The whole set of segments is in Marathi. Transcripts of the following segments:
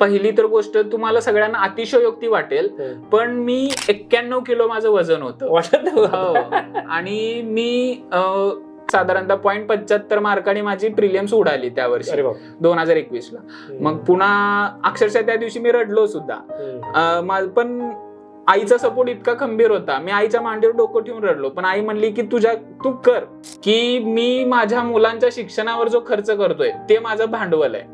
पहिली तर गोष्ट तुम्हाला सगळ्यांना अतिशयोक्ती वाटेल पण मी एक्क्याण्णव किलो माझं वजन होतं. वाटत हो. नाही आणि मी साधारणतः पॉईंट पंच्याहत्तर मार्काने माझी प्रिलियम्स उडाली त्या वर्षी. दोन हजार एकवीस ला मग पुन्हा अक्षरशः त्या दिवशी मी रडलो सुद्धा. पण आईचा सपोर्ट इतका खंबीर होता. मी आईच्या मांडीवर डोकं ठेवून रडलो. पण आई म्हणली की तुझ्या तू कर. की मी माझ्या मुलांच्या शिक्षणावर जो खर्च करतोय ते माझं भांडवल आहे.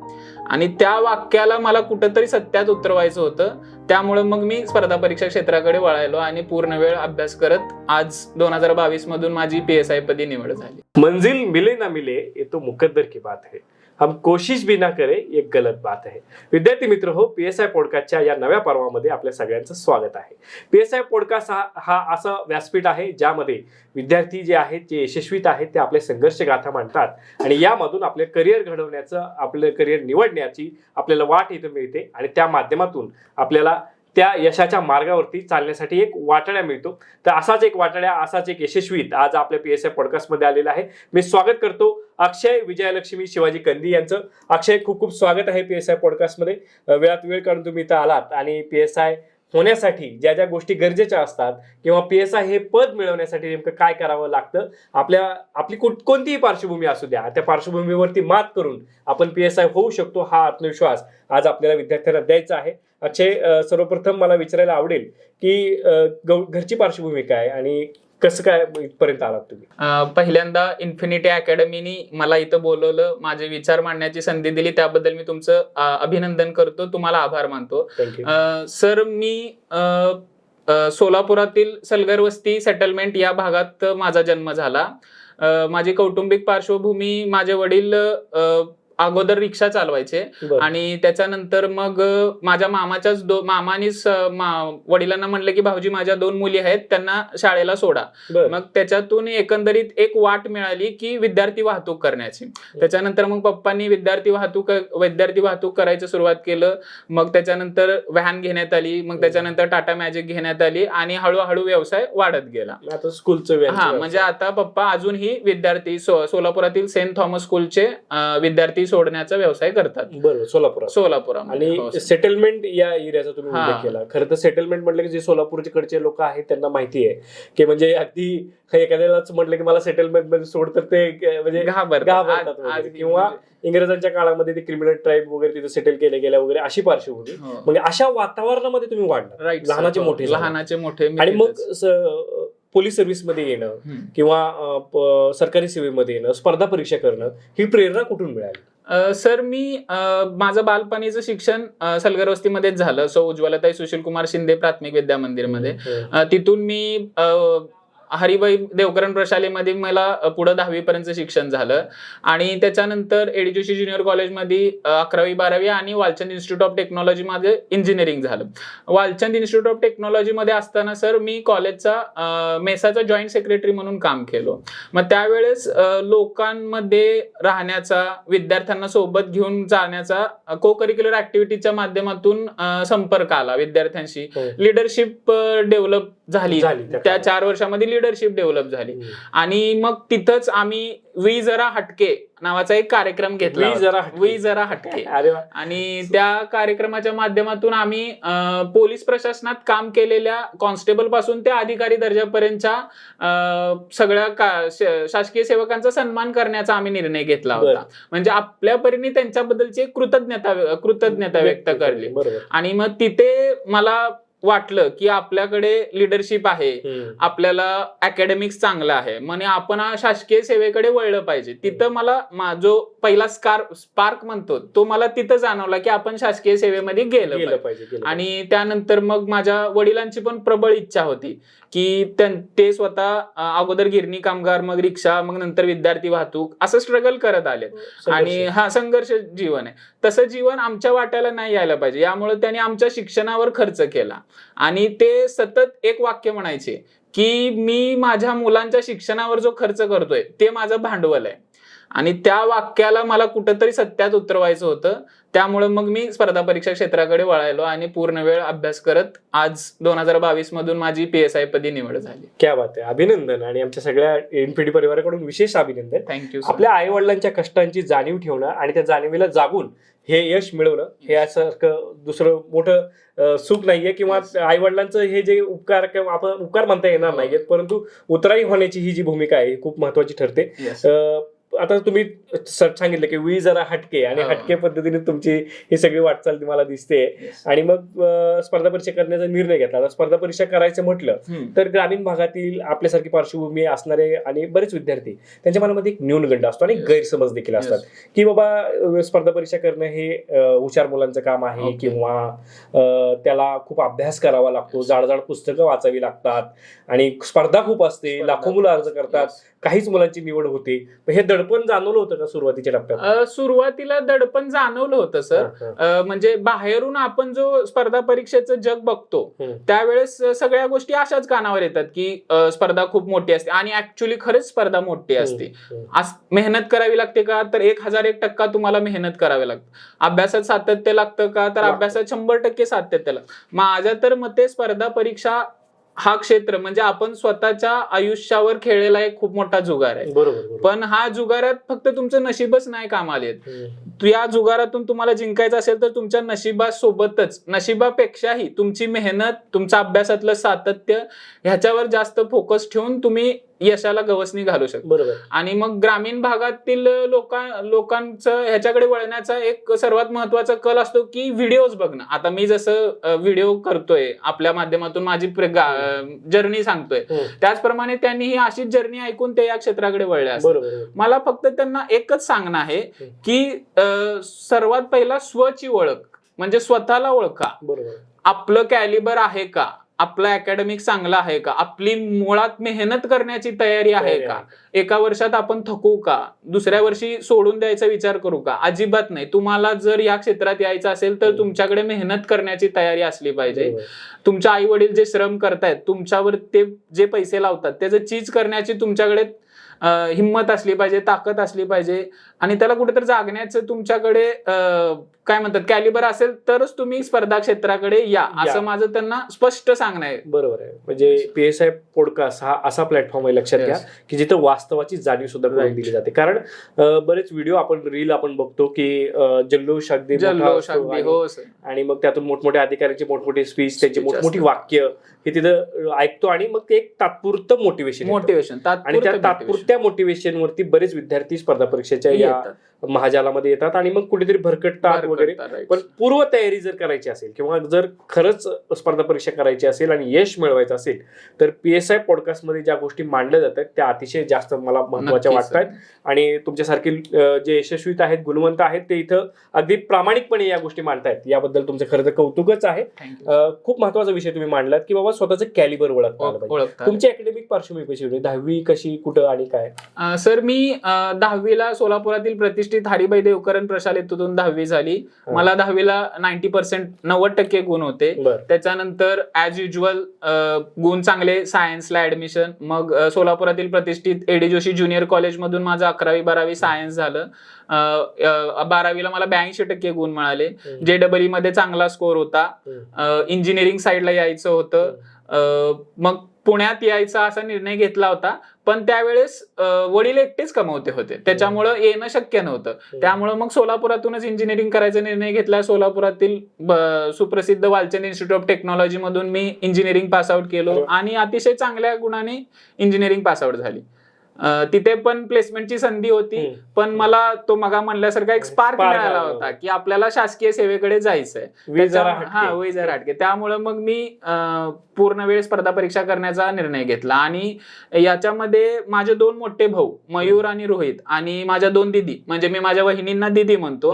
आणि त्या वाक्याला मला कुठंतरी सत्यात उतरवायचं होतं. त्यामुळे मग मी स्पर्धा परीक्षा क्षेत्राकडे वळायलो आणि पूर्ण वेळ अभ्यास करत आज दोन हजार बावीस मधून माझी पी एस आय पदी निवड झाली. मंजिल मिले ना मिले ये तो मुकद्दर की बात है. हम कोशिश भी ना करे एक गलत बात आहे विद्यार्थी मित्र हो पी एस आय पॉडकास्टच्या या नव्या पर्वामध्ये आपल्या सगळ्यांचं स्वागत आहे. पी एस आय पॉडकास्ट हा हा असं व्यासपीठ आहे ज्यामध्ये विद्यार्थी जे आहेत जे यशस्वीत आहेत ते आपले संघर्ष गाथा मांडतात आणि यामधून आपले करिअर घडवण्याचं आपलं करिअर निवडण्याची आपल्याला वाट इथं मिळते आणि त्या माध्यमातून आपल्याला त्या यशाच्या मार्गावरती चालण्यासाठी एक वाटाड्या मिळतो. तर असाच एक वाटाड्या असाच एक यशस्वीत आज आपल्या पी एस आय पॉडकास्टमध्ये आलेला आहे. मी स्वागत करतो अक्षय विजयलक्ष्मी शिवाजी कंदी यांचं. अक्षय खूप खूप स्वागत आहे पी एस आय पॉडकास्टमध्ये वेळात वेळ काढून तुम्ही इथं आलात आणि पी एस आय होण्यासाठी ज्या ज्या गोष्टी गरजेच्या असतात किंवा पी एस आय हे पद मिळवण्यासाठी नेमकं काय करावं लागतं आपल्या आपली कुठ- कोणतीही पार्श्वभूमी असू द्या त्या पार्श्वभूमीवरती मात करून आपण पी एस आय होऊ शकतो हा आत्मविश्वास आज आपल्याला विद्यार्थ्यांना द्यायचा आहे. अक्षय सर्वप्रथम मला विचारायला आवडेल की घरची पार्श्वभूमी काय आणि कसं काय इथपर्यंत आलात तुम्ही? पहिल्यांदा इन्फिनिटी अकॅडमीनी मला इथं बोलवलं माझे विचार मांडण्याची संधी दिली त्याबद्दल मी तुमचं अं, अभिनंदन करतो तुम्हाला आभार मानतो. अं, सर मी अं, अं, सोलापुरातील सलगर वस्ती सेटलमेंट या भागात माझा जन्म झाला. अं, माझी कौटुंबिक पार्श्वभूमी माझे वडील अं, अगोदर रिक्षा चालवायचे. आणि त्याच्यानंतर मग माझ्या मामाच्याच दो मामानीच वडिलांना म्हणलं की भाऊजी माझ्या दोन मुली आहेत त्यांना शाळेला सोडा. मग त्याच्यातून एकंदरीत एक वाट मिळाली की विद्यार्थी वाहतूक करण्याची. त्याच्यानंतर मग पप्पांनी विद्यार्थी वाहतूक विद्यार्थी वाहतूक करायचं सुरुवात केलं. मग त्याच्यानंतर व्हॅन घेण्यात आली. मग त्याच्यानंतर टाटा मॅजिक घेण्यात आली आणि हळूहळू व्यवसाय वाढत गेला. आता स्कूलचं हा म्हणजे आता पप्पा अजूनही विद्यार्थी सोलापुरातील सेंट थॉमस स्कूलचे विद्यार्थी सोडण्याचा व्यवसाय करतात बरोबर सोलापुरात सोलापुरामध्ये आणि हो. सेटलमेंट या एरियाचा तुम्ही. उल्लेख केला खरं तर सेटलमेंट म्हटलं की जे सोलापूरकडचे लोक आहेत त्यांना माहिती आहे की म्हणजे अगदी एखाद्यालाच म्हटलं की मला सेटलमेंटमध्ये सोड तर ते म्हणजे घाबरतात. किंवा इंग्रजांच्या काळामध्ये ते क्रिमिनल ट्राईब वगैरे तिथे सेटल केले गेल्या वगैरे अशी पार्श्वभूमी. म्हणजे अशा वातावरणामध्ये तुम्ही Right, लहानाचे. मोठे. लहानाचे मोठे आणि मग पोलीस सर्व्हिसमध्ये येणं. किंवा सरकारी सेवेमध्ये येणं स्पर्धा परीक्षा करणं ही प्रेरणा कुठून मिळाली सर मी अ, माझं बालपणीचं शिक्षण सलगर वस्तीमध्येच झालं. सो उज्ज्वलताई सुशील कुमार शिंदे प्राथमिक विद्या मंदिरमध्ये तिथून मी अ, हरिभाई देवकरण प्रशालेमध्ये मला पुढं दहावी पर्यंत शिक्षण झालं. आणि त्याच्यानंतर एडज्युसी ज्युनियर कॉलेजमध्ये अकरावी बारावी आणि वालचंद इन्स्टिट्यूट ऑफ टेक्नॉलॉजीमध्ये इंजिनिअरिंग झालं. वालचंद इन्स्टिट्यूट ऑफ टेक्नॉलॉजीमध्ये असताना सर मी कॉलेजचा मेसाचा जॉईंट सेक्रेटरी म्हणून काम केलो. मग त्यावेळेस लोकांमध्ये राहण्याचा विद्यार्थ्यांना सोबत घेऊन जाण्याचा को करिक्युलर ऍक्टिव्हिटीच्या माध्यमातून संपर्क आला विद्यार्थ्यांशी. हो. लिडरशिप डेव्हलप झाली. त्या त्या. चार वर्षामध्ये लिडरशिप डेव्हलप झाली. आणि मग तिथंच आम्ही वी जरा हटके नावाचा एक कार्यक्रम घेतला. जरा हटके. वी जरा हटके. आणि त्या कार्यक्रमाच्या माध्यमातून आम्ही पोलीस प्रशासनात काम केलेल्या कॉन्स्टेबलपासून ते अधिकारी दर्जापर्यंतच्या सगळ्या शासकीय सेवकांचा सन्मान करण्याचा आम्ही निर्णय घेतला होता. म्हणजे आपल्या परीने त्यांच्याबद्दलची कृतज्ञता कृतज्ञता व्यक्त करली. आणि मग तिथे मला वाटलं की आपल्याकडे लिडरशिप आहे. आपल्याला अकॅडमिक्स चांगलं आहे. म्हणजे आपण हा शासकीय सेवेकडे वळलं पाहिजे. तिथं मला जो पहिला स्कार स्पार्क म्हणतो तो मला तिथं जाणवला की आपण शासकीय सेवेमध्ये गेलं पाहिजे. आणि त्यानंतर मग माझ्या वडिलांची पण प्रबळ इच्छा होती की त्यां- ते स्वतः अगोदर गिरणी कामगार मग रिक्षा मग नंतर विद्यार्थी वाहतूक असं स्ट्रगल करत आले. पाहिजे. आणि हा संघर्ष जीवन आहे. तसं जीवन आमच्या वाट्याला नाही यायला पाहिजे. यामुळे त्यांनी आमच्या शिक्षणावर खर्च केला. आणि ते सतत एक वाक्य म्हणायचे की मी माझ्या मुलांच्या शिक्षणावर जो खर्च करतोय ते माझं भांडवल आहे. आणि त्या वाक्याला मला कुठंतरी सत्यात उतरवायचं होतं. त्यामुळे मग मी स्पर्धा परीक्षा क्षेत्राकडे वळायलो आणि पूर्ण वेळ अभ्यास करत आज दोन हजार बावीस मधून माझी पी एस आय पदी निवड झाली. क्या बात आहे. अभिनंदन. आणि आमच्या सगळ्या एनपीडी परिवाराकडून विशेष अभिनंदन. थँक्यू आपल्या आई वडिलांच्या कष्टांची जाणीव ठेवणं आणि त्या जाणीवेला जागून हे यश मिळवणं हे यासारखं दुसरं मोठं सुख नाहीये किंवा. आई वडिलांचं हे जे उपकार किंवा आपण उपकार म्हणता येणार हो. नाहीयेत परंतु उतराई होण्याची ही जी भूमिका आहे ही खूप महत्वाची ठरते आता तुम्ही सर सांगितलं की वी जरा हटके आणि. हटके पद्धतीने तुमची ही सगळी वाटचाल तुम्हाला दिसते. आणि मग स्पर्धा परीक्षा करण्याचा निर्णय घेतला स्पर्धा परीक्षा करायचं म्हटलं. तर ग्रामीण भागातील आपल्यासारखी पार्श्वभूमी असणारे आणि बरेच विद्यार्थी त्यांच्या मनामध्ये एक न्यूनगंड असतो आणि. गैरसमज देखील असतात की बाबा स्पर्धा परीक्षा करणं हे हुशार मुलांचं काम आहे. किंवा त्याला खूप अभ्यास करावा लागतो जाडजाड पुस्तकं वाचावी लागतात आणि स्पर्धा खूप असते. लाखो मुलं अर्ज करतात. काहीच मुलांची निवड होते हे दडपण जाणवलं होतं का सुरुवातीच्या टप्प्यात? सुरुवातीला दडपण जाणवलं होतं सर. म्हणजे बाहेरून आपण जो स्पर्धा परीक्षेचं जग बघतो. त्यावेळेस सगळ्या गोष्टी अशाच कानावर येतात की स्पर्धा खूप मोठी असते आणि ऍक्च्युली खरंच स्पर्धा मोठी असते. मेहनत करावी लागते का? तर एक हजार एक टक्का तुम्हाला मेहनत करावी लागते. अभ्यासात सातत्य लागतं का? तर. अभ्यासात शंभर टक्के सातत्य लागतं. माझ्या तर मते स्पर्धा परीक्षा हा क्षेत्र म्हणजे आपण स्वतःच्या आयुष्यावर खेळलेला एक खूप मोठा जुगार आहे. बरोबर पण हा जुगारात फक्त तुमचं नशीबच नाही येत. हम्म. या जुगारातून तुम्हाला जिंकायचं असेल तर तुमच्या नशिबासोबतच नशिबापेक्षाही तुमची मेहनत तुमचं अभ्यासातलं सातत्य ह्याच्यावर जास्त फोकस ठेवून तुम्ही यशाला गवसणी घालू शकता. बरोबर. आणि मग ग्रामीण भागातील लोकां लोकांचं ह्याच्याकडे वळण्याचा एक सर्वात महत्त्वाचा कल असतो की व्हिडिओज बघणं. आता मी जसं व्हिडिओ करतोय आपल्या माध्यमातून माझी जर्नी सांगतोय. त्याचप्रमाणे त्यांनी ही अशीच जर्नी ऐकून ते या क्षेत्राकडे वळले असतात. मला फक्त त्यांना एकच सांगणं आहे की सर्वात पहिला स्वची ओळख म्हणजे स्वतःला ओळखा. बरोबर. आपलं कॅलिबर आहे का? आपलं अकॅडमिक चांगलं आहे का? आपली मुळात मेहनत करण्याची तयारी आहे का. एका वर्षात आपण थकू का? दुसऱ्या वर्षी सोडून द्यायचा विचार करू का? अजिबात नाही. तुम्हाला जर या क्षेत्रात यायचं असेल तर हम्म. तुमच्याकडे मेहनत करण्याची तयारी असली पाहिजे. तुमच्या आई वडील जे श्रम करतायत तुमच्यावर ते जे पैसे लावतात त्याचं चीज करण्याची तुमच्याकडे हिंमत असली पाहिजे ताकद असली पाहिजे. आणि त्याला कुठेतरी जागण्याचं तुमच्याकडे काय म्हणतात कॅलिबर असेल तरच तुम्ही स्पर्धा क्षेत्राकडे या. असं माझं त्यांना स्पष्ट सांगणं आहे बरोबर आहे म्हणजे पीएसआय पॉडकास्ट हा असा प्लॅटफॉर्म आहे लक्षात घ्या. की जिथं वास्तवाची जाणीव सुद्धा करून. दिली जाते कारण बरेच व्हिडिओ आपण रील आपण बघतो की जल्लोष अगदी आणि- हो आणि मग त्यातून मोठमोठ्या अधिकाऱ्यांची मोठमोठी स्पीच त्यांची मोठमोठी. वाक्य हे तिथं ऐकतो आणि मग ते एक तात्पुरतं मोटिवेशन मोटिवेशन आणि त्या तात्पुरत्या मोटिवेशन वरती बरेच विद्यार्थी स्पर्धा परीक्षेच्या या महाजालामध्ये येतात आणि मग कुठेतरी भरकटतात वगैरे. पण पूर्व तयारी जर करायची असेल किंवा जर खरंच स्पर्धा परीक्षा करायची असेल आणि यश मिळवायचं असेल तर पी एस आय पॉडकास्टमध्ये ज्या गोष्टी मांडल्या जातात त्या अतिशय जास्त मला महत्त्वाच्या वाटतात. आणि तुमच्यासारखे जे यशस्वी आहेत गुणवंत आहेत ते इथं अगदी प्रामाणिकपणे या गोष्टी मांडतायत. याबद्दल तुमचं खरं तर कौतुकच आहे. खूप महत्त्वाचा विषय तुम्ही मांडलात की बाबा स्वतःचं कॅलिबर ओळखता ओळखता तुमची अकॅडमिक पार्श्वभूमी कशी होती? दहावी कशी कुठं आणि काय? सर मी दहावीला सोलापुरातील प्रतिष्ठित हरिभाई देवकरण प्रशालेतून दहावी झाली. मला दहावीला नाईन्टी पर्सेंट नव्वद टक्के गुण होते. त्याच्यानंतर ऍज युजल गुण चांगले सायन्सला ऍडमिशन मग सोलापुरातील प्रतिष्ठित एडी जोशी ज्युनियर कॉलेजमधून माझं अकरावी बारावी सायन्स झालं. बारावीला मला ब्याऐंशी टक्के गुण मिळाले. जे डबलमध्ये चांगला स्कोर होता. इंजिनिअरिंग साईडला यायचं होतं. मग पुण्यात यायचा असा निर्णय घेतला होता पण त्यावेळेस वडील एकटेच कमवते होते. त्याच्यामुळं येणं शक्य नव्हतं. त्यामुळं मग सोलापुरातूनच इंजिनिअरिंग करायचा निर्णय घेतला. सोलापुरातील सुप्रसिद्ध वालचंद इन्स्टिट्यूट ऑफ टेक्नॉलॉजी मधून मी इंजिनिअरिंग पासआउट केलो अरे. आणि अतिशय चांगल्या गुणाने इंजिनिअरिंग पासआउट झाली. तिथे पण प्लेसमेंटची संधी होती. पण मला तो मगा म्हणल्यासारखा एक स्पार्क मिळाला. होता की आपल्याला शासकीय सेवेकडे जायचंय हा हटके. वय जरा हटके त्यामुळं मग मी पूर्ण वेळ स्पर्धा परीक्षा करण्याचा निर्णय घेतला आणि याच्यामध्ये माझे दोन मोठे भाऊ मयूर आणि रोहित आणि माझ्या दोन दिदी म्हणजे मी माझ्या वहिनींना दिदी म्हणतो.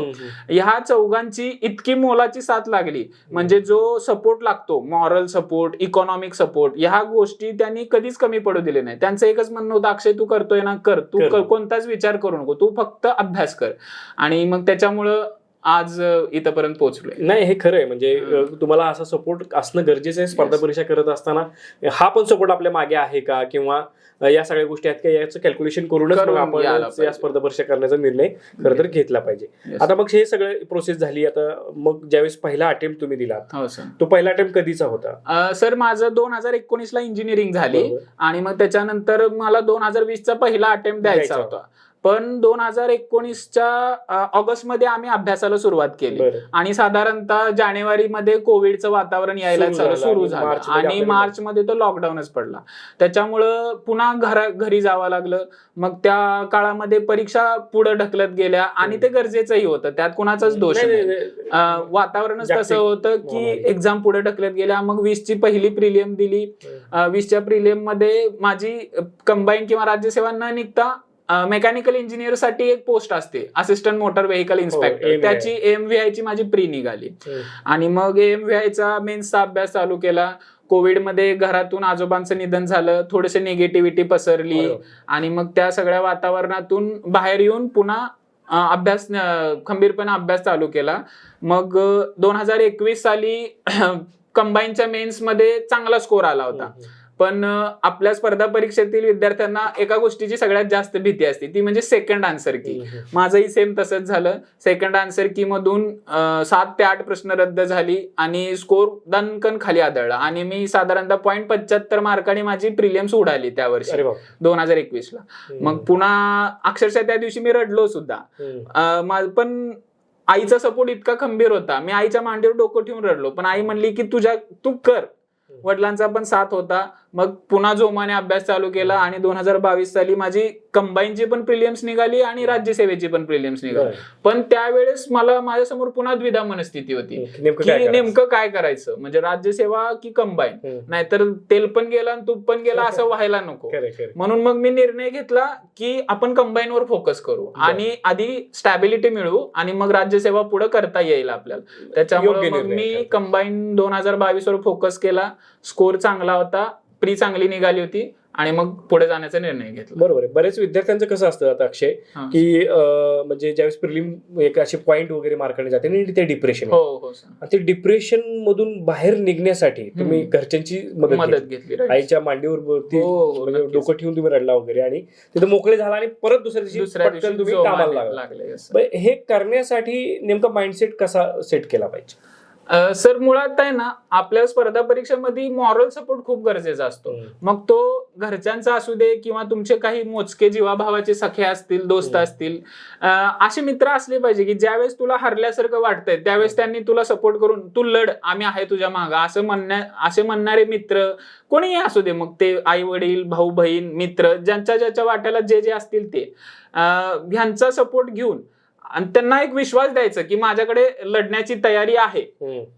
ह्या चौघांची इतकी मोलाची साथ लागली म्हणजे जो सपोर्ट लागतो मॉरल सपोर्ट इकॉनॉमिक सपोर्ट ह्या गोष्टी त्यांनी कधीच कमी पडू दिले नाही त्यांचं एकच म्हणणं होतं अक्षय तू करतोय ना कर. तू कोणताच विचार करू नको. तू फक्त अभ्यास कर. आणि मग त्याच्यामुळं आज इथपर्यंत पोहोचलोय. नाही हे खरं आहे म्हणजे तुम्हाला असा सपोर्ट असणं गरजेचं आहे. स्पर्धा. परीक्षा करत असताना. हा पण सपोर्ट आपल्या मागे आहे का? किंवा या सगळ्या गोष्टी आहेत का? याचं कॅल्क्युलेशन करूनच आपण या. स्पर्धा परीक्षा करण्याचा निर्णय खरं तर घेतला पाहिजे. आता मग हे सगळं प्रोसेस झाली. आता मग ज्यावेळेस पहिला अटेम्प्ट तुम्ही दिलात हो तो पहिला अटेम्प्ट कधीचा होता? सर माझं दोन हजार एकोणीस ला इंजिनिअरिंग झाली. आणि मग त्याच्यानंतर मला दोन हजार वीस चा पहिला अटेम्प्ट द्यायचा होता. पण दोन हजार एकोणीसच्या ऑगस्टमध्ये आम्ही अभ्यासाला सुरुवात केली. आणि साधारणतः जानेवारीमध्ये कोविडचं वातावरण यायला सुरू झालं. सुरू आणि मार्चमध्ये मार्च मध्ये तो लॉकडाऊनच पडला. त्याच्यामुळं पुन्हा घरा घरी जावं लागलं. मग त्या काळामध्ये परीक्षा पुढे ढकलत गेल्या आणि ते गरजेचंही होतं. त्यात कुणाचाच दोष नाही, वातावरणच तसं होतं की. एक्झाम पुढे ढकलत गेल्या. मग वीसची पहिली प्रिलियम दिली. वीसच्या प्रिलियममध्ये माझी कंबाईन किंवा राज्यसेवा न निघता मेकॅनिकल इंजिनियरसाठी एक पोस्ट असते असिस्टंट मोटर व्हेकल इन्स्पेक्टर. त्याची एमव्हीआय ची माझी प्री निघाली. आणि मग एमव्हीआय चा मेन्सचा अभ्यास चालू केला कोविडमध्ये घरातून आजोबांचं निधन झालं थोडेसे निगेटिव्हिटी पसरली. आणि मग त्या सगळ्या वातावरणातून बाहेर येऊन पुन्हा अभ्यास खंबीरपणे अभ्यास चालू केला मग दोन हजार एकवीस साली कंबाईनच्या मेन्समध्ये चांगला स्कोर आला होता. पण आपल्या स्पर्धा परीक्षेतील विद्यार्थ्यांना एका गोष्टीची सगळ्यात जास्त भीती असते. ती म्हणजे सेकंड आन्सर की. माझंही सेम तसंच झालं. सेकंड आन्सर की मधून सात ते आठ प्रश्न रद्द झाली आणि स्कोर दणकन खाली आदळला. आणि मी साधारणतः पॉईंट पंच्याहत्तर मार्काने माझी प्रिलियम्स उडाली त्या वर्षी. दोन हजार एकवीस ला मग पुन्हा अक्षरशः त्या दिवशी मी रडलो सुद्धा. पण आईचा सपोर्ट इतका खंबीर होता. मी आईच्या मांडीवर डोकं ठेवून रडलो. पण आई म्हणली की तुझ्या तू कर. वडिलांचा पण साथ होता. मग पुन्हा जोमाने अभ्यास चालू केला आणि दोन हजार बावीस साली माझी कंबाईनची पण प्रिलियम्स निघाली आणि राज्यसेवेची पण प्रिलियम्स निघाली. पण त्यावेळेस मला माझ्यासमोर पुन्हा द्विधा मनस्थिती होती नेमकं काय की करायचं? नेमकं काय करायचं म्हणजे राज्यसेवा की कंबाईन. नाहीतर तेल पण गेला आणि तूप पण गेला असं व्हायला नको. म्हणून मग मी निर्णय घेतला की आपण कंबाईन वर फोकस करू. आणि आधी स्टॅबिलिटी मिळवू आणि मग राज्यसेवा पुढे करता येईल आपल्याला त्याच्यामुळे मी. कंबाईन दोन हजार बावीस वर फोकस केला स्कोर चांगला होता प्री चांगली निघाली होती आणि मग पुढे जाण्याचा निर्णय घेतला बरोबर आहे बरेच विद्यार्थ्यांचं कसं असतं आता अक्षय. की म्हणजे ज्यावेळेस प्रिलिम एक असे पॉईंट वगैरे मार्काने जाते आणि ते डिप्रेशन हो हो ते डिप्रेशन मधून बाहेर निघण्यासाठी तुम्ही. घरच्यांची मदत घेतली. आईच्या मांडीवर हो, हो, म्हणजे. डोकं ठेवून तुम्ही रडला वगैरे आणि तिथे मोकळे झाला आणि परत दुसऱ्या दिवशी तुम्ही कामाला लागला हे करण्यासाठी नेमका माइंडसेट कसा सेट केला पाहिजे सर मुळात आहे ना आपल्या स्पर्धा परीक्षेमध्ये मॉरल सपोर्ट खूप गरजेचा असतो. मग तो घरच्यांचा असू दे किंवा तुमचे काही मोजके जीवाभावाचे सखे असतील दोस्त. असतील असे मित्र असले पाहिजे की ज्यावेळेस तुला हरल्यासारखं वाटतंय त्यावेळेस त्यांनी तुला सपोर्ट करून तू लढ आम्ही आहे तुझ्या मागं. असं म्हणण्या असे म्हणणारे मित्र कोणीही असू दे मग ते आई वडील भाऊ बहीण मित्र ज्यांच्या ज्याच्या वाट्याला जे जे असतील ते. ह्यांचा सपोर्ट घेऊन आणि त्यांना एक विश्वास द्यायचा की माझ्याकडे लढण्याची तयारी आहे.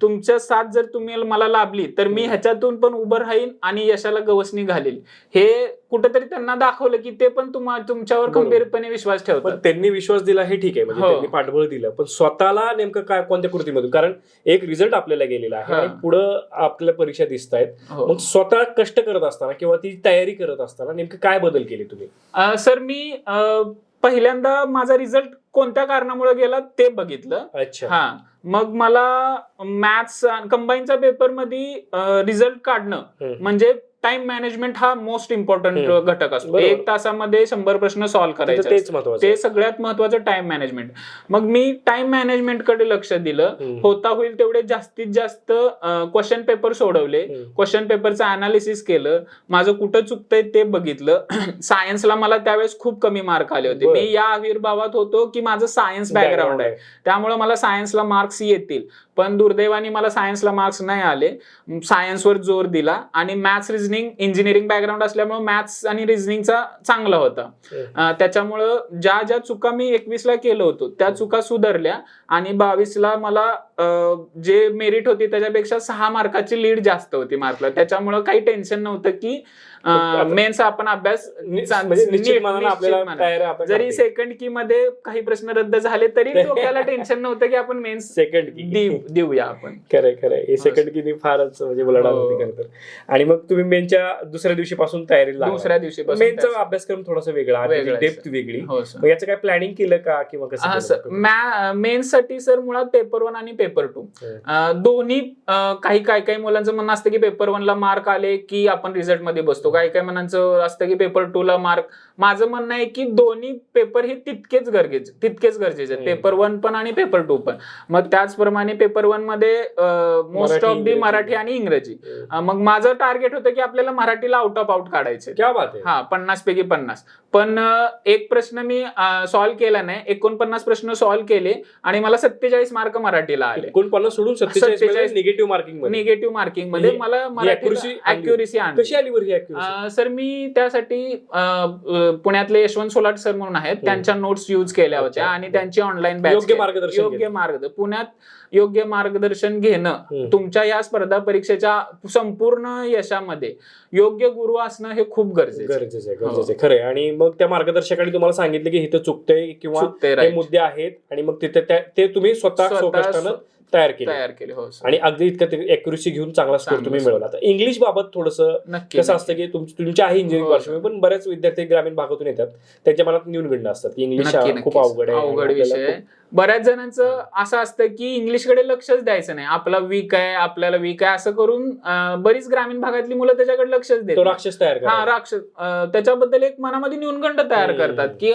तुमच्या साथ जर तुम्ही मला लाभली तर मी ह्याच्यातून पण उभं राहीन आणि यशाला गवसणी घालेल हे कुठेतरी त्यांना दाखवलं की ते पण तुमच्यावर. खंबीरपणे विश्वास पण ठेवतात त्यांनी विश्वास दिला हे ठीक आहे म्हणजे हो. त्यांनी पाठबळ दिलं पण स्वतःला नेमकं काय कोणत्या कृतीमधून कारण एक रिझल्ट आपल्याला गेलेला आहे. आणि पुढं आपल्या परीक्षा दिसत आहेत हो. मग स्वतः कष्ट करत असताना किंवा ती तयारी करत असताना नेमकं काय बदल केले तुम्ही सर मी पहिल्यांदा माझा रिझल्ट कोणत्या कारणामुळे गेला ते बघितलं. अच्छा. हा. मग मला मॅथ्स कंबाईनच्या पेपरमध्ये रिझल्ट काढणं. म्हणजे टाइम मॅनेजमेंट हा मोस्ट इम्पॉर्टंट. घटक असतो. एक तासामध्ये शंभर प्रश्न सॉल्व्ह तिथं करायचे ते. सगळ्यात महत्वाचं टाइम मॅनेजमेंट मग मी टाइम मॅनेजमेंटकडे लक्ष दिलं. होता होईल तेवढे जास्तीत जास्त क्वेश्चन पेपर सोडवले. क्वेश्चन पेपरचं अनालिसिस केलं माझं कुठं चुकतंय ते बघितलं सायन्सला मला त्यावेळेस खूप कमी मार्क आले होते. मी या आविर्भावात होतो की माझं सायन्स बॅकग्राऊंड आहे त्यामुळे मला सायन्सला मार्क्स येतील पण दुर्दैवाने मला सायन्सला मार्क्स नाही आले. सायन्सवर जोर दिला आणि मॅथ्स रिझनिंग इंजिनिअरिंग बॅकग्राऊंड असल्यामुळे मॅथ्स आणि रिझनिंगचा चांगला होता. अं, त्याच्यामुळं ज्या ज्या चुका मी एकवीसला केलं होतं त्या चुका सुधारल्या आणि बावीसला मला जे मेरिट होती त्याच्यापेक्षा सहा मार्काची लीड जास्त होती मार्कला त्याच्यामुळं काही टेन्शन नव्हतं की मेन्स आपण अभ्यास म्हणजे जरी. सेकंड की मध्ये काही प्रश्न रद्द झाले तरी डोक्याला टेन्शन नव्हतं की आपण मेन्स सेकंड की देऊ देऊया आपण. खरंय खरंय. हे सेकंड की फारच म्हणजे हो. होती खरं आणि मग तुम्ही मेनच्या दुसऱ्या दिवशीपासून तयारीला. दुसऱ्या दिवशी मेनचा अभ्यासक्रम थोडासा वेगळा डेप्थ वेगळी हो याचं काय प्लॅनिंग केलं का किंवा कसं केलं? सर मुळात पेपर वन आणि पेपर टू दोन्ही काही काही काही मुलांचं म्हणणं असतं की पेपर वनला मार्क आले की आपण रिझल्टमध्ये बसतो काही काही मुलांचं असतं की पेपर टू ला मार्क माझं म्हणणं आहे की दोन्ही पेपर हे तितकेच गरजेचे तितकेच गरजेचे. आहेत. पेपर वन पण आणि पेपर टू पण. मग त्याचप्रमाणे पेपर वनमध्ये most Marathi, of the. Marathi आणि इंग्रजी. मग माझं टार्गेट होतं की आपल्याला मराठीला आउट ऑफ आउट काढायचे. क्या बात आहे. हा पन्नास पैकी पन्नास. पण एक प्रश्न मी सॉल्व्ह केला नाही. एकोणपन्नास प्रश्न सॉल्व्ह केले आणि मला सत्तेचाळीस मार्क मराठीला आले. एकोणपन्नास सोडून सत्तेचाळीस 47 निगेटिव्ह मार्किंग निगेटिव्ह मार्किंगमध्ये ही- मला आणली. अॅक्युरेसी आली? अं, सर मी त्यासाठी अं, अं, पुण्यातले यशवंत सोलाट सर म्हणून आहेत त्यांच्या नोट्स यूज केल्या होत्या अच्छा. आणि त्यांची ऑनलाईन बॅच योग्य मार्गदर्शन योग्य घेतलं. मार्ग पुण्यात योग्य मार्गदर्शन घेणं हम्म. तुमच्या या स्पर्धा परीक्षेच्या संपूर्ण यशामध्ये योग्य गुरु असणं हे खूप गरजेचं आहे. गरजेचं आहे हो. गरजेचं आहे खरंय आणि मग त्या मार्गदर्शकाने तुम्हाला सांगितलं की इथं चुकतंय किंवा हे right. मुद्दे आहेत आणि मग तिथे त्या- ते तुम्ही स्वतः तयार केले तयार केले हो सर. आणि अगदी इतकं अॅक्युरेसी घेऊन चांगला स्कोर तुम्ही. मिळवला आता इंग्लिश बाबत थोडस नक्की कसं असतं की तुम- तुमच्या आहे इंजिनिअरिंग हो. पार्श्वभूमी पण बऱ्याच विद्यार्थी ग्रामीण भागातून येतात त्यांच्या मनात न्यूनगंड असतात की इंग्लिश नक्की, खूप. अवघड आहे अवघड विषय आहे. बऱ्याच जणांचं असं असतं की इंग्लिशकडे लक्षच द्यायचं नाही. आपला वीक आहे आपल्याला वीक आहे असं करून बरीच ग्रामीण भागातली मुलं त्याच्याकडे लक्षच खूप- देत तो नाही. राक्षस तयार हा राक्षस त्याच्याबद्दल एक मनामध्ये न्यूनगंड तयार. करतात की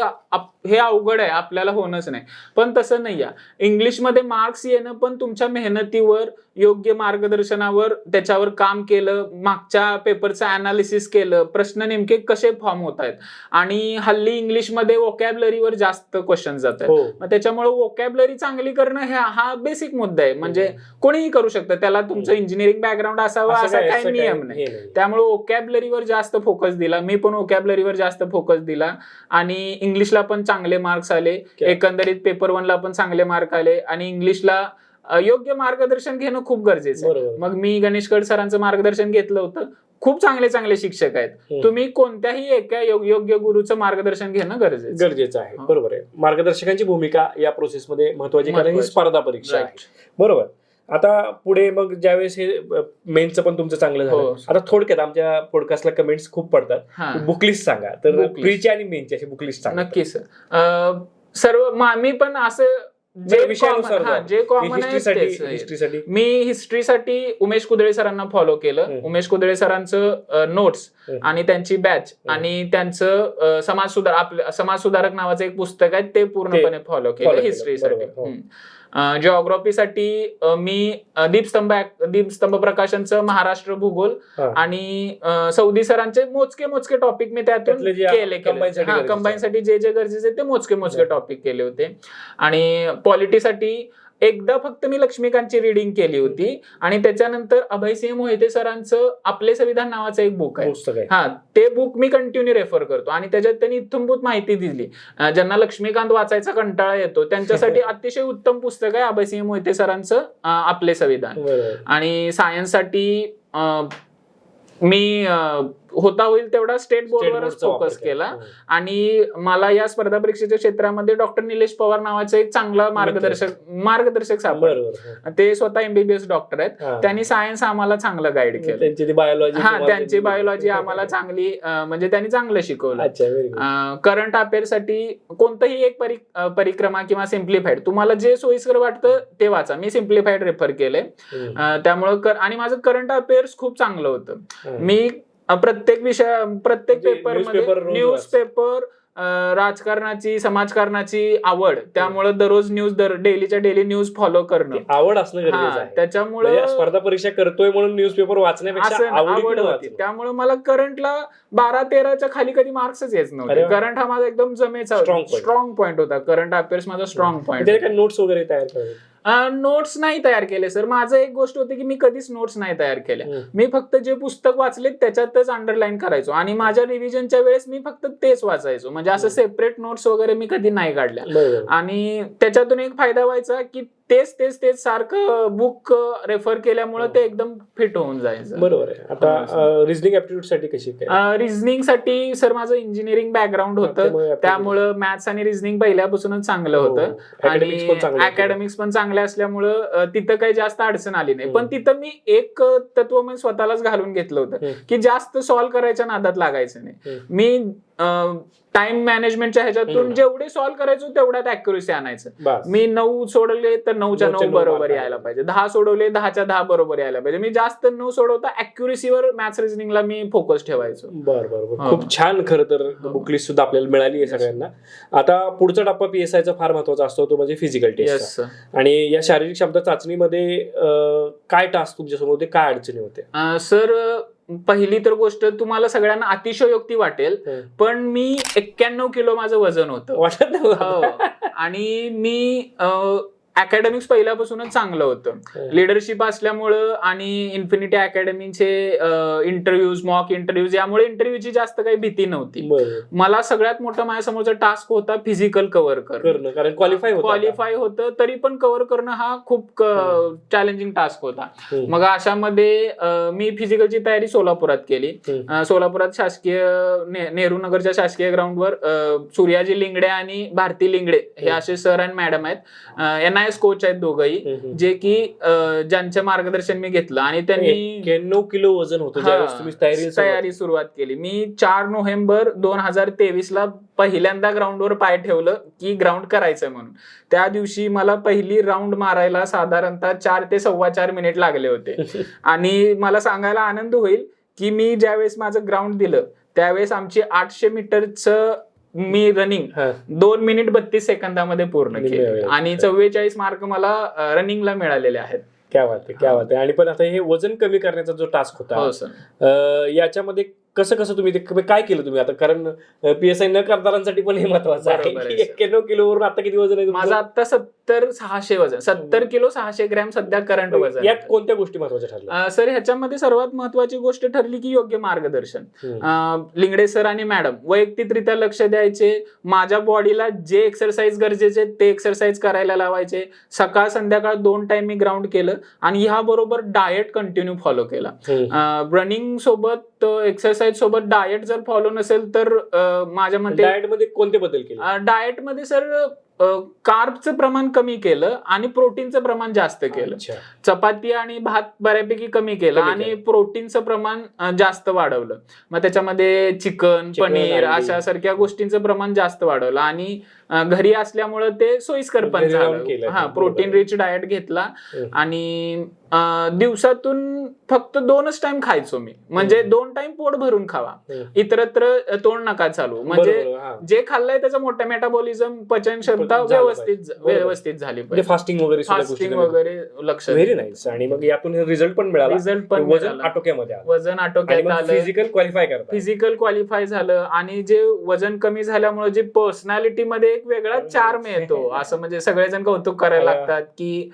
हे अवघड आहे आपल्याला होणंच नाही. पण तसं नाही इंग्लिशमध्ये मार्क्स येणं पण तुमच्या मेहनतीवर योग्य मार्गदर्शनावर त्याच्यावर काम केलं मागच्या पेपरचं अनालिसिस केलं प्रश्न नेमके कसे फॉर्म होत आहेत? आणि हल्ली इंग्लिशमध्ये वोकॅबलरीवर जास्त क्वेश्चन जात आहेत. हो. मग त्याच्यामुळे वोकॅबलरी चांगली करणं हा हा बेसिक मुद्दा आहे. म्हणजे कोणीही करू शकतं. त्याला तुमचं इंजिनिअरिंग बॅकग्राऊंड असावं असं काही नियम नाही. हे. त्यामुळे वोकॅबलरीवर जास्त फोकस दिला. मी पण वोकॅबलरीवर जास्त फोकस दिला. आणि इंग्लिशला पण चांगले मार्क्स आले. एकंदरीत पेपर वनला पण चांगले मार्क आले. आणि इंग्लिशला योग्य मार्गदर्शन घेणं खूप गरजेचं आहे मग मी गणेशकड सरांचं मार्गदर्शन घेतलं होतं खूप चांगले चांगले शिक्षक आहेत हम्म. तुम्ही कोणत्याही एका योग्य गुरुचं मार्गदर्शन घेणं गरजेचं आहे. गरजेचं आहे हा. बरोबर आहे मार्गदर्शकांची भूमिका या प्रोसेसमध्ये महत्वाची कारण ही. स्पर्धा परीक्षा आहे. बरोबर आता पुढे मग ज्यावेळेस हे मेनचं पण तुमचं चांगलं झालं हो. आता थोडक्यात आमच्या पॉडकास्टला कमेंट्स खूप पडतात हा बुकलिस्ट सांगा तर. प्रीची आणि मेनची अशी बुकलिस्ट सांगा नक्की सर सर्व मी पण असं जे विषयानुसार हा, जा. आहे हिस्ट्रीसाठी तेच आहे. हिस्ट्रीसाठी मी हिस्ट्रीसाठी उमेश कुदळे सरांना फॉलो केलं. उमेश कुदळे सरांचं नोट्स. आणि त्यांची बॅच. आणि त्यांचं अं, समाज सुधार आपलं समाज सुधारक नावाचं एक पुस्तक आहे ते पूर्णपणे फॉलो केलं हिस्ट्रीसाठी बरोबर, हो. जिओग्राफीसाठी मी दीपस्तंभ दीपस्तंभ प्रकाशनचं महाराष्ट्र भूगोल. आणि सौदी सरांचे मोजके मोजके टॉपिक मी त्यातून केले कंबाईन साठी जे जे गरजेचे ते मोजके मोजके. टॉपिक केले होते. आणि पॉलिटीसाठी एकदा फक्त मी लक्ष्मीकांतची रिडिंग केली होती आणि त्याच्यानंतर अभयसिंह मोहिते सरांचं आपले संविधान नावाचं एक बुक आहे. हा ते बुक मी कंटिन्यू रेफर करतो. आणि त्याच्यात त्यांनी इत्थंभूत माहिती दिली. ज्यांना लक्ष्मीकांत वाचायचा कंटाळा येतो त्यांच्यासाठी अतिशय उत्तम पुस्तक आहे अभयसिंह मोहिते सरांचं आपले संविधान. आणि सायन्ससाठी मी होता होईल तेवढा स्टेट बोर्डवरच फोकस केला. हो. आणि मला या स्पर्धा परीक्षेच्या क्षेत्रामध्ये डॉक्टर निलेश पवार नावाचे एक चांगला मार्गदर्शक मार्गदर्शक सापडले. ते स्वतः एमबीबीएस डॉक्टर आहेत. त्यांनी सायन्स आम्हाला चांगलं गाईड केलं. त्यांची बायोलॉजी हा त्यांची बायोलॉजी आम्हाला चांगली म्हणजे त्यांनी चांगलं शिकवलं. करंट अफेअरसाठी कोणतंही एक परिक्रमा किंवा सिम्प्लिफाईड तुम्हाला जे सोयीस्कर वाटतं ते वाचा. मी सिम्प्लिफाईड रेफर केलंय. त्यामुळं आणि माझं करंट अफेअर्स खूप चांगलं होतं. मी प्रत्येक विषय प्रत्येक रोज न्यूज. पेपर राजकारणाची समाजकारणाची आवड. त्यामुळे दररोज न्यूज डेलीच्या डेली न्यूज फॉलो करणं. आवड असणं गरजेचं आहे. त्याच्यामुळे म्हणजे स्पर्धा परीक्षा करतोय म्हणून न्यूजपेपर वाचण्यापेक्षा असं आवड होती. त्यामुळे मला करंटला बारा तेराच्या खाली कधी मार्क्सच येत नव्हते. करंट हा माझा एकदम जमेचा. स्ट्रॉंग पॉईंट होता. करंट अफेअर्स माझा स्ट्रॉंग पॉईंट नोट्स वगैरे तयार नोट्स नाही तयार केले सर माझं एक गोष्ट होती की मी कधीच नोट्स नाही तयार केल्या. मी फक्त जे पुस्तक वाचले त्याच्यातच अंडरलाईन करायचो. आणि माझ्या रिव्हिजनच्या वेळेस मी फक्त तेच वाचायचो. म्हणजे असं. सेपरेट नोट्स वगैरे मी कधी नाही काढल्या. आणि त्याच्यातून एक फायदा व्हायचा की तेच तेच तेच सारखं बुक रेफर केल्यामुळे ते एकदम फिट होऊन जायचं बरोबर आहे हो, आता रिझनिंग ऍप्टिट्यूडसाठी कशी रिझनिंगसाठी सर माझं इंजिनिअरिंग बॅकग्राऊंड होतं त्यामुळे मॅथ्स आणि रिझनिंग पहिल्यापासूनच चांगलं हो. होतं आणि पण चांगलं होतं. अकॅडमिक्स पण चांगले असल्यामुळं तिथं काही जास्त अडचण आली नाही. पण तिथं मी एक तत्व मी स्वतःलाच घालून घेतलं होतं. की जास्त सॉल्व्ह करायच्या नादात लागायचं नाही. मी टाइम मॅनेजमेंटच्या ह्याच्यातून. जेवढे सॉल्व्ह करायचो तेवढ्यात अॅक्युरेसी आणायचं. मी नऊ सोडवले तर नऊच्या नऊ नऊ बरोबर यायला. पाहिजे. दहा सोडवले दहाच्या दहा बरोबर यायला पाहिजे. मी जास्त न सोडवता अॅक्युरेसीवर मॅथ्स रिझनिंगला मी फोकस ठेवायचो. बर बर बर. हो. खूप छान खरं तर हो. बुक लिस्ट सुद्धा आपल्याला मिळाली आहे सगळ्यांना. आता पुढचा टप्पा पीएसआय चा फार महत्त्वाचा असतो तो म्हणजे फिजिकल टेस्ट आणि या शारीरिक क्षमता चाचणीमध्ये काय टास्क तुमच्यासमोर होते? काय अडचणी होत्या? सर पहिली तर गोष्ट तुम्हाला सगळ्यांना अतिशयोक्ती वाटेल हं. पण मी एक्क्याण्णव किलो माझं वजन होतं वाटत हो. आणि मी अकॅडमिक्स पहिल्यापासूनच चांगलं होतं. लिडरशिप असल्यामुळं आणि इन्फिनिटी अकॅडमीचे इंटरव्ह्यूज मॉक इंटरव्ह्यूज यामुळे इंटरव्ह्यूची जास्त काही भीती नव्हती. मला सगळ्यात मोठा माझ्यासमोरचा टास्क होता फिजिकल कव्हर करणं. क्वालिफाय होत क्वालिफाय होतं तरी पण कव्हर करणं हा खूप. चॅलेंजिंग टास्क होता. मग अशामध्ये मी फिजिकलची तयारी सोलापुरात केली. सोलापुरात शासकीय नेहरू नगरच्या शासकीय ग्राउंडवर सूर्याजी लिंगडे आणि भारती लिंगडे हे. असे सर आणि मॅडम आहेत. एन आय एस कोच आहेत दोघंही जे की ज्यांचं मार्गदर्शन मी घेतलं. आणि त्यांनी एक्क्याण्णव किलो वजन होतं तयारी सुरुवात केली. मी चार नोव्हेंबर दोन हजार तेवीस ला पहिल्यांदा ग्राउंडवर पाय ठेवलं की ग्राउंड करायचं म्हणून. त्या दिवशी मला पहिली राऊंड मारायला साधारणतः चार ते सव्वा चार मिनिट लागले होते. आणि मला सांगायला आनंद होईल की मी ज्यावेळेस माझं ग्राउंड दिलं त्यावेळेस आमची आठशे मीटरचं मी रनिंग. दोन मिनिट बत्तीस सेकंदामध्ये पूर्ण केली. आणि चव्वेचाळीस मार्क मला रनिंगला मिळालेले आहेत. क्या बात आहे क्या बात आहे आणि पण आता हे वजन कमी करण्याचा जो टास्क होता हो याच्यामध्ये कसं कसं तुम्ही ते काय केलं तुम्ही? आता कारण पीएसआय न करणाऱ्यांसाठी पण हे महत्वाचं आहे बरोबर आहे, की सर. एक्क्याण्णव किलोवरून आता किती वजन आहे? माझं आता सत्तर सहाशे वजन. सत्तर किलो सहाशे ग्रॅम सध्या करंट वजन यात कोणत्या गोष्टी महत्त्वाच्या ठरल्या? सर ह्याच्यामध्ये सर्वात महत्वाची गोष्ट ठरली की योग्य मार्गदर्शन. लिंगडे सर आणि मॅडम वैयक्तिकरित्या लक्ष द्यायचे माझ्या बॉडीला जे एक्सरसाइज गरजेचे ते एक्सरसाइज करायला लावायचे. सकाळ संध्याकाळ दोन टाइम मी ग्राउंड केलं आणि ह्या बरोबर डाएट कंटिन्यू फॉलो केला. रनिंग सोबत एक्सरसाइज सोबत डाएट जर फॉलो नसेल तर माझ्या मते डाएटमध्ये कोणते बदल केले डाएटमध्ये सर कार्बचं प्रमाण कमी केलं आणि प्रोटीनचं प्रमाण जास्त केलं. चपाती आणि भात बऱ्यापैकी कमी केलं आणि. प्रोटीनचं प्रमाण जास्त वाढवलं मग त्याच्यामध्ये चिकन चिकन, पनीर. अशा सारख्या गोष्टींचं प्रमाण जास्त वाढवलं आणि घरी असल्यामुळं ते सोयीस्कर पण. झालं हा. प्रोटीन रिच डाएट घेतला. आणि दिवसातून फक्त दोनच टाइम खायचो मी. म्हणजे. दोन टाइम पोट भरून खावा. इतरत्र तोंड नका चालू म्हणजे. जे खाल्लंय त्याचं मोठं मेटाबॉलिझम पचन क्षमता व्यवस्थित. व्यवस्थित झाली म्हणजे फास्टिंग वगैरे फास्टिंग वगैरे लक्ष व्हेरी नाईस आणि मग यातून रिझल्ट पण मिळाला. रिझल्ट पण वजन. आटोक्यामध्ये वजन आटोक्यात आलं. फिजिकल क्वालिफाय करता. फिजिकल क्वालिफाय झालं. आणि जे वजन कमी झाल्यामुळे जे पर्सनॅलिटी मध्ये एक वेगळा चार्म येतो. असं म्हणजे सगळेजण कौतुक करायला. लागतात की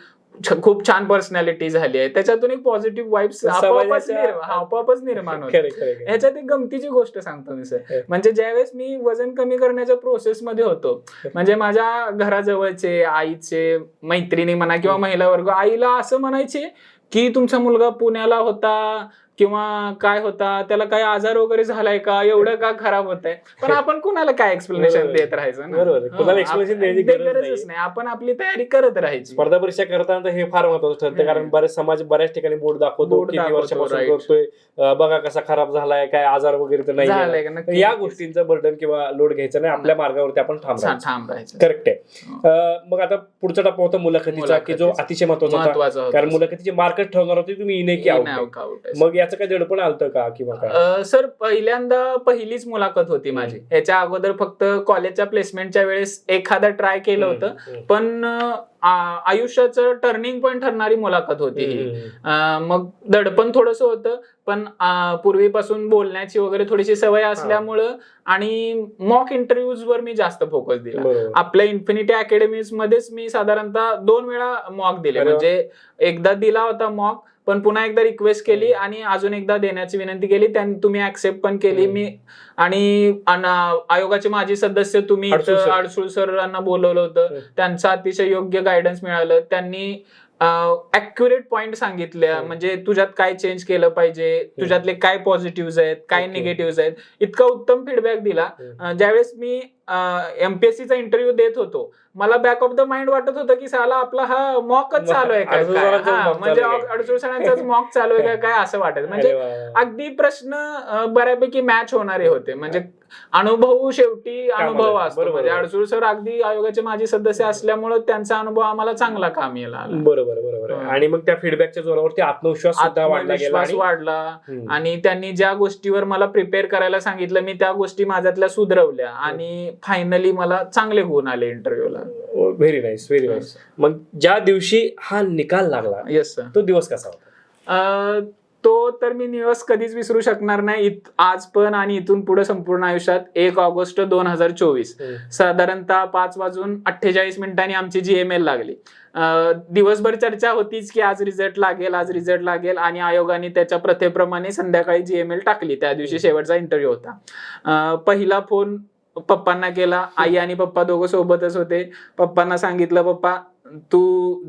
खूप छान पर्सनॅलिटी झाली आहे. त्याच्यातून एक पॉझिटिव्ह वाईब्स आपोआपच निर्माण होते. ह्याच्यात एक गमतीची गोष्ट सांगतो मी. सर म्हणजे ज्यावेळेस मी वजन कमी करण्याच्या प्रोसेस मध्ये होतो म्हणजे माझ्या घराजवळचे आईचे मैत्रिणी म्हणा किंवा महिला वर्ग आईला असं म्हणायचे की तुमचा मुलगा पुण्याला होता किंवा काय होता त्याला काय आजार वगैरे झालाय का एवढं का खराब होत आहे पण आपण कुणाला काय एक्सप्लेनेशन. देत राहायचं बरोबर द्यायची गरज गरजच नाही. आपण आपली तयारी करत राहायची स्पर्धा परीक्षा करताना हे फार महत्वाचं ठरतं. कारण बरेच समाज बऱ्याच ठिकाणी बोर्ड दाखवतो किती वर्षापासून. करतोय बघा कसा खराब झालाय काय आजार वगैरे तर नाही या. गोष्टींचं बर्डन किंवा लोड घ्यायचं नाही आपल्या मार्गावरती आपण थांबायचं करेक्ट आहे मग आता पुढचा टप्पा होता मुलाखतीचा की जो. अतिशय महत्त्वाचा होता महत्वाचं होतं. कारण मुलाखतीचे मार्कच ठरवणार होते तुम्ही इने की In, out. याचं काय दडपण आलतं का किंवा काय अ, सर पहिल्यांदा पहिलीच मुलाखत होती माझी. ह्याच्या अगोदर फक्त कॉलेजच्या प्लेसमेंटच्या वेळेस एखादा ट्राय केलं होतं हम्म. पण आ- आयुष्याचं टर्निंग पॉईंट ठरणारी मुलाखत होती ही हम्म. अ, मग दडपण थोडस होतं पण अ, पूर्वीपासून बोलण्याची वगैरे थोडीशी सवय असल्यामुळं आणि मॉक इंटरव्ह्यूज वर मी जास्त फोकस दिला बरोबर आपल्या इन्फिनिटी अकॅडमीज मध्येच मी साधारणतः दोन वेळा मॉक दिले अरे वा. म्हणजे एकदा दिला होता मॉक पण पुन्हा एकदा रिक्वेस्ट केली आणि अजून एकदा देण्याची विनंती केली. त्यांनी तुम्ही ऍक्सेप्ट पण केली. मी आणि आयोगाचे माजी सदस्य तुम्ही अडसूळ सरांना बोलवलं होतं. त्यांचं अतिशय योग्य गायडन्स मिळालं. त्यांनी अॅक्युरेट पॉइंट सांगितल्या. म्हणजे तुझ्यात काय चेंज केलं पाहिजे? तुझ्यातले काय पॉझिटिव्ह आहेत? काय. निगेटिव्ह आहेत? इतका उत्तम फीडबॅक दिला. ज्यावेळेस मी एमपीएससीचा इंटरव्ह्यू देत होतो. मला बॅक ऑफ द माइंड वाटत होतं की साला आपला हा मॉकच चालू आहे काय? म्हणजे सरांचाच मॉक चालू आहे का काय असं वाटायचं म्हणजे. अगदी प्रश्न बऱ्यापैकी मॅच होणारे होते. म्हणजे अनुभव शेवटी अनुभव असतो. म्हणजे. अडसूळ सर अगदी आयोगाचे माजी सदस्य असल्यामुळे त्यांचा अनुभव आम्हाला चांगला कामी आला बरोबर बरोबर. आणि मग त्या फीडबॅकच्या जोरावरती आत्मविश्वास आत्मविश्वास वाढला. आणि त्यांनी ज्या गोष्टीवर मला प्रिपेअर करायला सांगितलं मी त्या गोष्टी माझ्यातल्या सुधरवल्या. आणि फायनली मला चांगले गुण आले इंटरव्ह्यूला व्हेरी नाईस व्हेरी नाईस मग ज्या दिवशी हा निकाल लागला येस सर तो दिवस कसा होता? तो तर मी दिवस कधीच विसरू शकणार नाही. आज पण आणि इथून पुढे संपूर्ण आयुष्यात एक ऑगस्ट दोन हजार चोवीस. साधारणतः पाच वाजून अठ्ठेचाळीस मिनिटांनी आमची जी एम एल लागली. दिवसभर चर्चा होतीच की आज रिझल्ट लागेल आज रिझल्ट लागेल आणि आयोगाने त्याच्या प्रथेप्रमाणे संध्याकाळी जी एम एल टाकली. त्या दिवशी शेवटचा इंटरव्ह्यू होता. पहिला फोन पप्पांना केला. आई आणि पप्पा दोघं सोबतच होते. पप्पांना सांगितलं पप्पा तू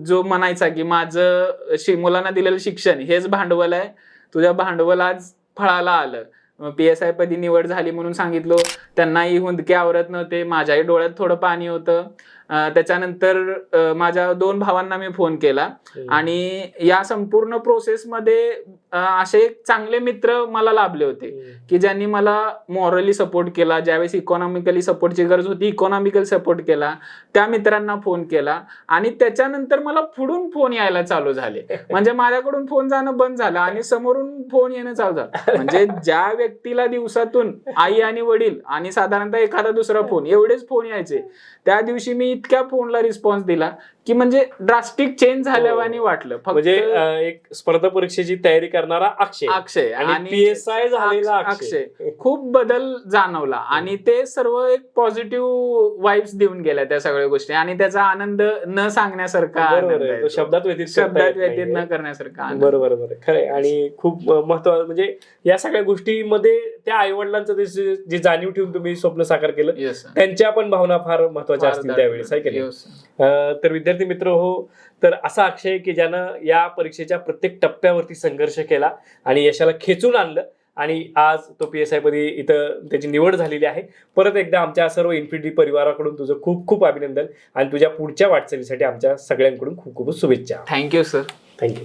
जो म्हणायचा की माझं मुलांना दिलेलं शिक्षण हेच भांडवल आहे. तुझ्या भांडवल आज फळाला आलं. पी एस आय पदी निवड झाली म्हणून सांगितलं. त्यांनाही हुंदके आवरत नव्हते. माझ्याही डोळ्यात थोडं पाणी होतं. त्याच्यानंतर माझ्या दोन भावांना मी फोन केला. आणि या संपूर्ण प्रोसेसमध्ये असे चांगले मित्र मला लाभले होते. की ज्यांनी मला मॉरली सपोर्ट केला ज्यावेळेस इकॉनॉमिकली सपोर्टची गरज होती इकॉनॉमिकल सपोर्ट केला त्या मित्रांना फोन केला. आणि त्याच्यानंतर मला पुढून फोन यायला चालू झाले. म्हणजे माझ्याकडून फोन जाणं बंद झालं आणि समोरून फोन येणं चालू झालं. म्हणजे ज्या व्यक्तीला दिवसातून आई आणि वडील आणि साधारणतः एखादा दुसरा फोन एवढेच फोन यायचे. त्या दिवशी मी इतक्या फोनला रिस्पॉन्स दिला की म्हणजे ड्रास्टिक चेंज झाल्यावानी वाटलं म्हणजे अं, एक स्पर्धा परीक्षेची तयारी करणारा अक्षय अक्षय आणि PSI झालेला अक्षय. खूप बदल जाणवला आणि ते सर्व एक पॉझिटिव्ह वाईब्स देऊन गेल्या त्या सगळ्या गोष्टी आणि त्याचा आनंद न सांगण्यासारखा बरोबर आनंद आहे आहे तो तो. शब्दात व्यतीत करता शब्दात येत व्यतीत नाहीये. न करण्यासारखा आनंद. बरोबर बरोबर खरंय आणि खूप महत्त्व म्हणजे या सगळ्या गोष्टीमध्ये त्या आई वडिलांचं ते जे जे जाणीव ठेवून तुम्ही स्वप्न साकार केलं Yes, sir. त्यांच्या पण भावना फार महत्त्वाच्या फार असतील त्यावेळेस आहे की नाही Yes, sir. तर विद्यार्थी मित्र हो तर असा अक्षय की ज्यानं या परीक्षेच्या प्रत्येक टप्प्यावरती संघर्ष केला आणि यशाला खेचून आणलं आणि आज तो पी एस आय पदी इथं त्याची निवड झालेली आहे. परत एकदा आमच्या सर्व इन्फिनिटी परिवाराकडून तुझं खूप खूप अभिनंदन आणि तुझ्या पुढच्या वाटचालीसाठी आमच्या सगळ्यांकडून खूप खूप शुभेच्छा. Thank you sir thank you